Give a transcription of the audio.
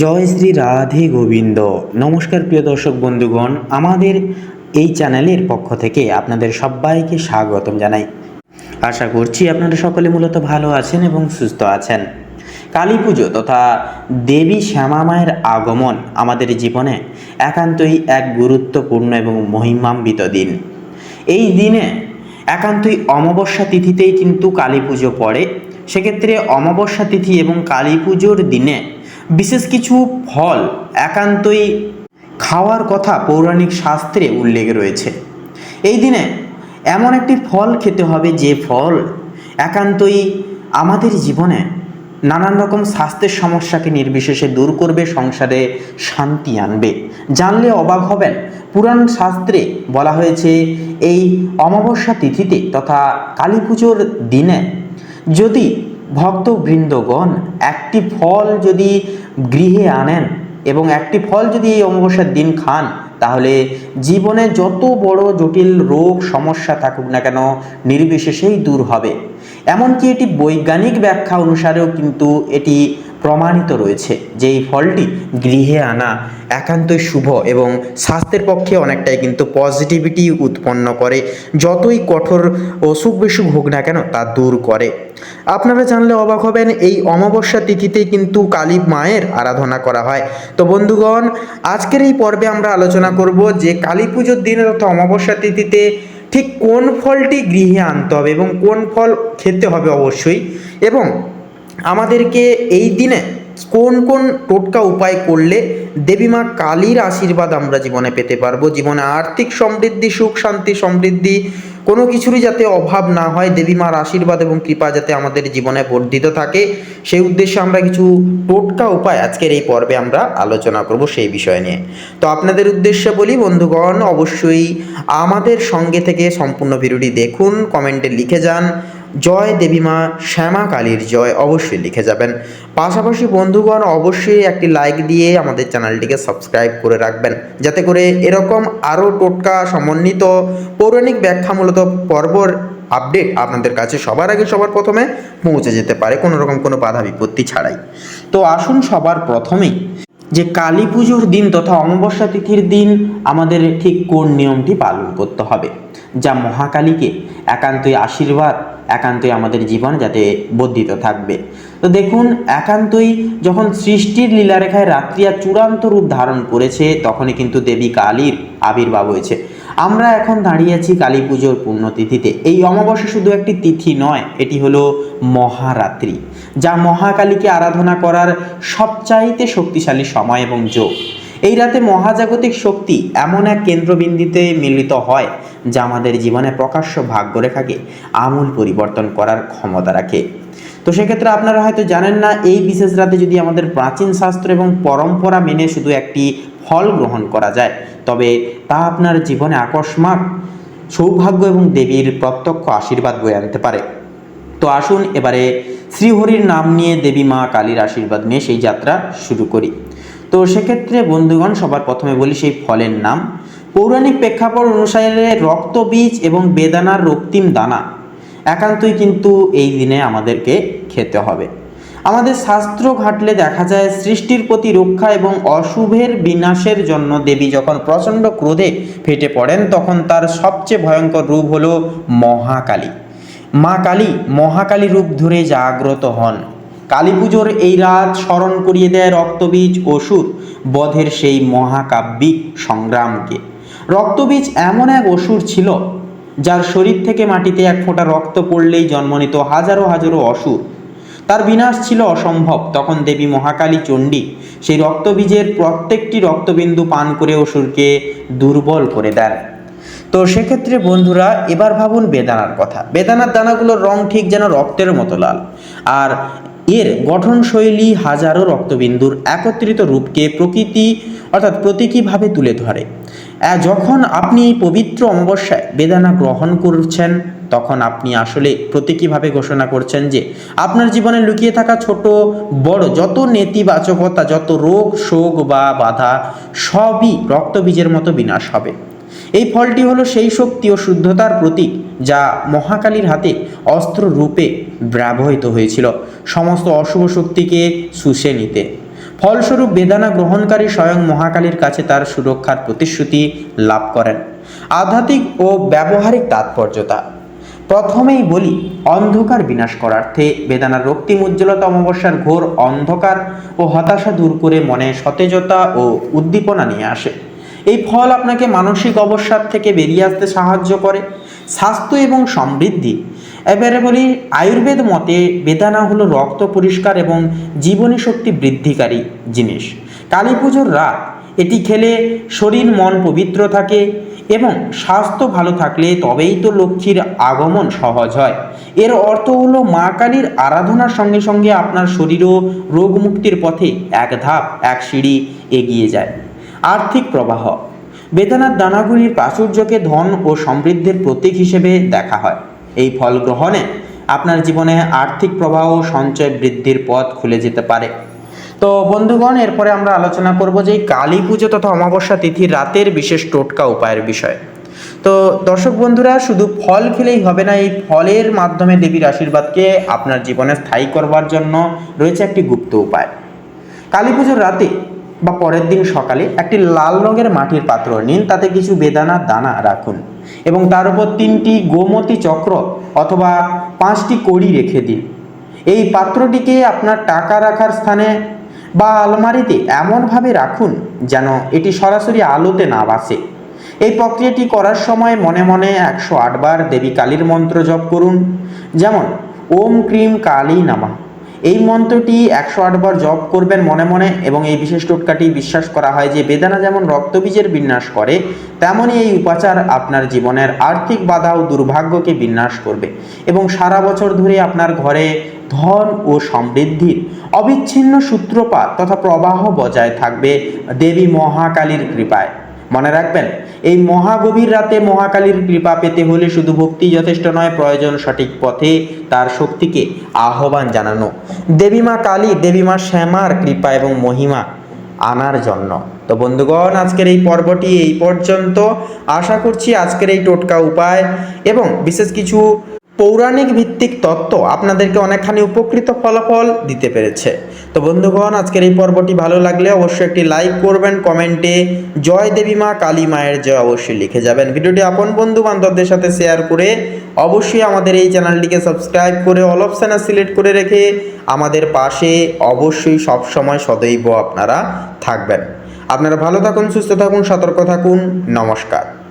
জয় শ্রী রাধে গোবিন্দ। নমস্কার প্রিয় দর্শক বন্ধুগণ, আমাদের এই চ্যানেলের পক্ষ থেকে আপনাদের সবাইকে স্বাগতম জানাই। আশা করছি আপনারা সকলে মূলত ভালো আছেন এবং সুস্থ আছেন। কালী পুজো তথা দেবী শ্যামা মায়ের আগমন আমাদের জীবনে একান্তই এক গুরুত্বপূর্ণ এবং মহিমাম্বিত দিন। এই দিনে একান্তই অমাবস্যা তিথিতেই কিন্তু কালী পুজো পড়ে। সেক্ষেত্রে অমাবস্যা তিথি এবং কালী পুজোর দিনে বিশেষ কিছু ফল একান্তই খাওয়ার কথা পৌরাণিক শাস্ত্রে উল্লেখ রয়েছে। এই দিনে এমন একটি ফল খেতে হবে যে ফল একান্তই আমাদের জীবনে নানান রকম স্বাস্থ্যের সমস্যাকে নির্বিশেষে দূর করবে, সংসারে শান্তি আনবে। জানলে অবাক হবেন, পুরাণ শাস্ত্রে বলা হয়েছে, এই অমাবস্যা তিথিতে তথা কালী পুজোর দিনে যদি ভক্তবৃন্দগণ একটি ফল যদি গৃহে আনেন এবং একটি ফল যদি এই অমাবস্যার দিন খান, তাহলে জীবনে যত বড় জটিল রোগ, সমস্যা থাকুক না কেন, নির্বিশেষেই দূর হবে। এমনকি এটি বৈজ্ঞানিক ব্যাখ্যা অনুসারেও কিন্তু এটি প্রমাণিত রয়েছে যে এই ফলটি গৃহে আনা একান্তই শুভ এবং স্বাস্থ্যের পক্ষে অনেকটাই কিন্তু পজিটিভিটি উৎপন্ন করে, যতই কঠোর অসুখ বিসুখ হোক না কেন তা দূর করে। আপনারা জানলে অবাক হবেন, এই অমাবস্যা তিথিতে কিন্তু কালী মায়ের আরাধনা করা হয়। তো বন্ধুগণ, আজকের এই পর্বে আমরা আলোচনা করব যে কালী পুজোর দিনে তথা অমাবস্যা তিথিতে ঠিক কোন ফলটি গৃহে আনতে হবে এবং কোন ফল খেতে হবে অবশ্যই এবং আমাদেরকে এই দিনে কোন কোন টোটকা উপায় করলে দেবীমা কালীর আশীর্বাদ আমরা জীবনে পেতে পারব? জীবনে আর্থিক সমৃদ্ধি, সুখ, শান্তি, সমৃদ্ধি, কোনো কিছুরই যাতে অভাব না হয়, দেবী মার আশীর্বাদ এবং কৃপা যাতে আমাদের জীবনে বর্ধিত থাকে। সেই উদ্দেশ্যে আমরা কিছু টোটকা উপায় আজকের এই পর্বে আমরা আলোচনা করব সেই বিষয় নিয়ে। তো আপনাদের উদ্দেশ্যে বলি, বন্ধুগণ, অবশ্যই আমাদের সঙ্গে থেকে সম্পূর্ণ ভিডিওটি দেখুন, কমেন্টে লিখে যান। জয় দেবী মা শ্যামা কালীর জয় অবশ্যই লিখে যাবেন। পাশাপাশি বন্ধুগণ, অবশ্যই একটি লাইক দিয়ে আমাদের চ্যানেলটিকে সাবস্ক্রাইব করে রাখবেন। যাতে করে এরকম আরও টোটকা সমন্বিত পৌরাণিক ব্যাখ্যামূলত পর্বর আপডেট আপনাদের কাছে সবার আগে সবার প্রথমে পৌঁছে যেতে পারে, কোনো রকম কোনো বাধা বিপত্তি ছাড়াই। তো আসুন সবার প্রথমেই যে কালী পুজোর দিন তথা অমাবস্যা তিথির দিন আমাদের ঠিক কোন নিয়মটি পালন করতে হবে? যা মহাকালীকে একান্তই আশীর্বাদ একান্তই আমাদের জীবন যাতে বর্ধিত থাকবে। তো দেখুন, একান্তই যখন সৃষ্টির লীলারেখায় রাত্রিয়া চূড়ান্ত রূপ ধারণ করেছে, তখনই কিন্তু দেবী কালীর আবির্ভাব হয়েছে। আমরা এখন দাঁড়িয়ে আছি কালী পুজোর পুণ্যতিথিতে এই অমাবস্যা শুধু একটি তিথি নয়, এটি হলো মহারাত্রি, যা মহাকালীকে আরাধনা করার সবচাইতে শক্তিশালী সময় এবং যোগ। এই রাতে মহাজাগতিক শক্তি এমন এক কেন্দ্রবিন্দুতে মিলিত হয় যা আমাদের জীবনে প্রকাশ্য ভাগ্যরেখাকে আমূল পরিবর্তন করার ক্ষমতা রাখে। তো সেক্ষেত্রে আপনারা হয়তো জানেন না, এই বিশেষ রাতে যদি আমাদের প্রাচীন শাস্ত্র এবং পরম্পরা মেনে শুধু একটি ফল গ্রহণ করা যায়, তবে তা আপনার জীবনে আকস্মাত সৌভাগ্য এবং দেবীর প্রত্যক্ষ আশীর্বাদ বয়ে আনতে পারে। তো আসুন এবারে শ্রীহরির নাম নিয়ে দেবী মা কালীর আশীর্বাদ নিয়ে সেই যাত্রা শুরু করি। তো সেক্ষেত্রে বন্ধুগণ, সবার প্রথমে বলি সেই ফলের নাম। পৌরাণিক প্রেক্ষাপট অনুসারে রক্তবীজ এবং বেদানার রক্তিম দানা একান্তই কিন্তু এই দিনে আমাদেরকে খেতে হবে। আমাদের শাস্ত্র ঘাটলে দেখা যায়, সৃষ্টির প্রতি রক্ষা এবং অশুভের বিনাশের জন্য দেবী যখন প্রচণ্ড ক্রোধে ফেটে পড়েন, তখন তার সবচেয়ে ভয়ঙ্কর রূপ হল মহাকালী। মা কালী মহাকালী রূপ ধরে জাগ্রত হন। কালী পুজোর এই রাত স্মরণ করিয়ে দেয় রক্তবীজ অসুর বধের সেই মহাকাব্যিক সংগ্রামকে। রক্তবীজ এমন এক অসুর ছিল, যার শরীর থেকে মাটিতে এক ফোঁটা রক্ত পড়লেই জন্ম নিত হাজারো হাজারো অসুর। তার বিনাশ ছিল অসম্ভব, তখন দেবী মহাকালী চণ্ডী সেই রক্তবীজের প্রত্যেকটি রক্তবিন্দু পান করে অসুরকে দুর্বল করে দেন। তো সেক্ষেত্রে বন্ধুরা, এবার ভাবুন বেদানার কথা। বেদানার দানাগুলোর রং ঠিক যেন রক্তের মতো লাল। আর এর গঠনশৈলী হাজারো রক্তবিন্দুর একত্রিত রূপকে প্রকৃতি, অর্থাৎ প্রতীকীভাবে তুলে ধরে। যখন আপনি এই পবিত্র অমাবস্যায় বেদানা গ্রহণ করছেন, তখন আপনি আসলে প্রতীকীভাবে ঘোষণা করছেন যে, আপনার জীবনে লুকিয়ে থাকা ছোট, বড় যত নেতিবাচকতা, যত রোগ, শোক বা বাধা, সবই রক্তবীজের মতো বিনাশ হবে। এই ফলটি হলো সেই শক্তি ও শুদ্ধতার প্রতীক যা মহাকালীর হাতে অস্ত্র রূপে ব্যবহৃত হয়েছিল। সমস্ত অশুভ শক্তিকে শুষে নিতে। ফলস্বরূপ বেদানা গ্রহণকারী স্বয়ং মহাকালীর কাছে তার সুরক্ষার প্রতিশ্রুতি লাভ করেন। আধ্যাত্মিক ও ব্যবহারিক তাৎপর্যতা। প্রথমেই বলি, অন্ধকার বিনাশ করার্থে বেদানার রক্তিম উজ্জ্বলতা অমাবস্যার ঘোর অন্ধকার ও হতাশা দূর করে মনে সতেজতা ও উদ্দীপনা নিয়ে আসে। এই ফল আপনাকে মানসিক অবসাদ থেকে বেরিয়ে আসতে সাহায্য করে, স্বাস্থ্য এবং সমৃদ্ধি। এবারে বলি, আয়ুর্বেদ মতে বেদানা হলো রক্ত পরিষ্কার এবং জীবনী শক্তি বৃদ্ধিকারী জিনিস। কালী পুজোর রাত, এটি খেলে শরীর মন পবিত্র থাকে এবং স্বাস্থ্য ভালো থাকলে তবেই তো লক্ষ্মীর আগমন সহজ হয়। এর অর্থ হলো মা কালীর আরাধনার সঙ্গে সঙ্গে আপনার শরীরও রোগমুক্তির পথে এক ধাপ, এক সিঁড়ি এগিয়ে যায়। আর্থিক প্রবাহ। বেদানার দানাগুলির প্রাচুর্যকে ধন ও সমৃদ্ধির প্রতীক হিসেবে দেখা হয়। এই ফল গ্রহণে আপনার জীবনে আর্থিক প্রবাহ সঞ্চয় বৃদ্ধির পথ খুলে যেতে পারে। তো বন্ধুগণ, এরপরে আমরা আলোচনা করব যে কালী পুজো তথা অমাবস্যা তিথির রাতের বিশেষ টোটকা উপায়ের বিষয়। তো দর্শক বন্ধুরা, শুধু ফল খেলেই হবে না, এই ফলের মাধ্যমে দেবীর আশীর্বাদকে আপনার জীবনে স্থায়ী করবার জন্য রয়েছে একটি গুপ্ত উপায়। কালী পুজোর রাতে বা পরের দিন সকালে একটি লাল রঙের মাটির পাত্র নিন, তাতে কিছু বেদানা দানা রাখুন এবং তার উপর তিনটি গোমতী চক্র অথবা পাঁচটি কড়ি রেখে দিন। এই পাত্রটিকে আপনার টাকা রাখার স্থানে বা আলমারিতে এমনভাবে রাখুন যেন এটি সরাসরি আলোতে না বাসে এই প্রক্রিয়াটি করার সময় মনে মনে একশো আটবার দেবী কালীর মন্ত্র জপ করুন, যেমন, ওম ক্রিম কালী নামা। এই মন্ত্রটি একশো আটবার জপ করবেন মনে মনে এবং এই বিশেষ টোটকাটি বিশ্বাস করা হয় যে বেদানা যেমন রক্তবীজের বিন্যাস করে তেমনই এই উপাচার আপনার জীবনের আর্থিক বাধা ও দুর্ভাগ্যকে বিন্যাস করবে এবং সারা বছর ধরে আপনার ঘরে ধন ও সমৃদ্ধির অবিচ্ছিন্ন সূত্রপাত তথা প্রবাহ বজায় থাকবে দেবী মহাকালীর কৃপায়। মনে রাখবেন, এই মহাগভীর রাতে মহাকালীর কৃপা পেতে হলে শুধু ভক্তি যথেষ্ট নয়, প্রয়োজন সঠিক পথে তার শক্তিকে আহ্বান জানানো। দেবীমা কালী, দেবীমা শ্যামার কৃপা এবং মহিমা আনার জন্য। তো বন্ধুগণ, আজকের এই পর্বটি এই পর্যন্ত। আশা করছি আজকের এই টোটকা উপায় এবং বিশেষ কিছু পৌরাণিক ভিত্তিক তত্ত্ব আপনাদেরকে অনেকখানি উপকৃত ফলাফল দিতে পেরেছে। তো বন্ধুগণ, আজকের এই পর্বটি ভালো লাগলে অবশ্যই একটি লাইক করবেন, কমেন্টে জয় দেবী মা, কালী মায়ের জয় অবশ্যই লিখে যাবেন। ভিডিওটি আপন বন্ধু বান্ধবদের সাথে শেয়ার করে অবশ্যই আমাদের এই চ্যানেলটিকে সাবস্ক্রাইব করে অল অপশানে সিলেক্ট করে রেখে আমাদের পাশে অবশ্যই সবসময় সদৈব আপনারা থাকবেন। আপনারা ভালো থাকুন, সুস্থ থাকুন, সতর্ক থাকুন। নমস্কার।